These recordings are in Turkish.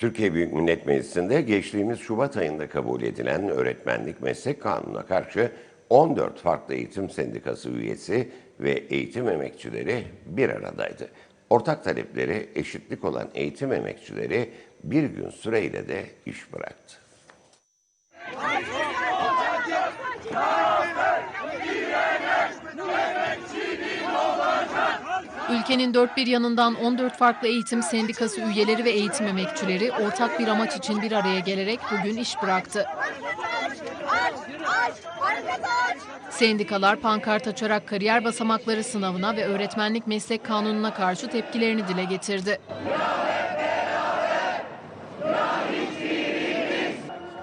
Türkiye Büyük Millet Meclisi'nde geçtiğimiz Şubat ayında kabul edilen öğretmenlik meslek kanununa karşı 14 farklı eğitim sendikası üyesi ve eğitim emekçileri bir aradaydı. Ortak talepleri eşitlik olan eğitim emekçileri bir gün süreyle de iş bıraktı. Ülkenin dört bir yanından 14 farklı eğitim sendikası üyeleri ve eğitim emekçileri ortak bir amaç için bir araya gelerek bugün iş bıraktı. Sendikalar pankart açarak kariyer basamakları sınavına ve öğretmenlik meslek kanununa karşı tepkilerini dile getirdi.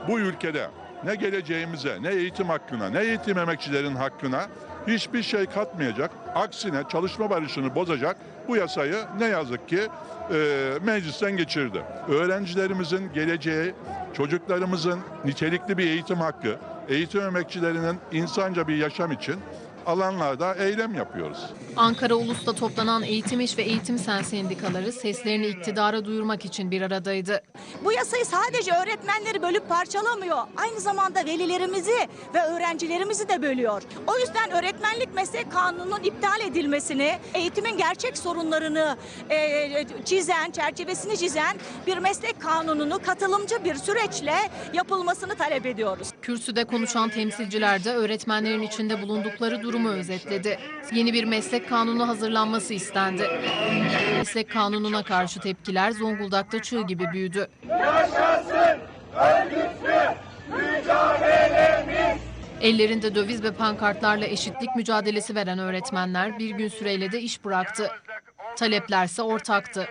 bu ülkede ne geleceğimize, ne eğitim hakkına, ne eğitim emekçilerin hakkına hiçbir şey katmayacak. Aksine çalışma barışını bozacak bu yasayı ne yazık ki e, meclisten geçirdi. Öğrencilerimizin geleceği, çocuklarımızın nitelikli bir eğitim hakkı, eğitim emekçilerinin insanca bir yaşam için alanlarda eylem yapıyoruz. Ankara Ulus'ta toplanan Eğitim İş ve Eğitim Sen sendikaları seslerini iktidara duyurmak için bir aradaydı. Bu yasayı sadece öğretmenleri bölüp parçalamıyor. Aynı zamanda velilerimizi ve öğrencilerimizi de bölüyor. O yüzden öğretmenlik meslek kanununun iptal edilmesini, eğitimin gerçek sorunlarını e, çizen, çerçevesini çizen bir meslek kanununu katılımcı bir süreçle yapılmasını talep ediyoruz. Kürsüde konuşan temsilciler de öğretmenlerin içinde bulundukları durumu özetledi. Yeni bir meslek kanunu hazırlanması istendi. Meslek kanununa karşı tepkiler Zonguldak'ta çığ gibi büyüdü. Ellerinde döviz ve pankartlarla eşitlik mücadelesi veren öğretmenler bir gün süreyle de iş bıraktı. Taleplerse ortaktı.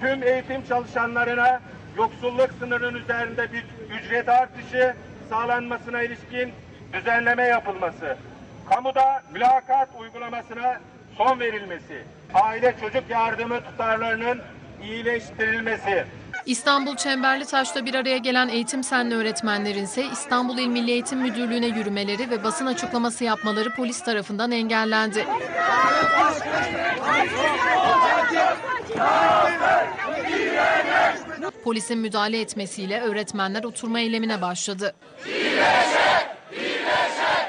tüm eğitim çalışanlarına yoksulluk sınırının üzerinde bir ücret artışı sağlanmasına ilişkin düzenleme yapılması, kamuda mülakat uygulamasına son verilmesi, aile çocuk yardımı tutarlarının iyileştirilmesi, İstanbul Çemberlitaş'ta bir araya gelen eğitim senli öğretmenlerin ise İstanbul İl Milli Eğitim Müdürlüğü'ne yürümeleri ve basın açıklaması yapmaları polis tarafından engellendi. Polisin müdahale etmesiyle öğretmenler oturma eylemine başladı. Birleşen, birleşen.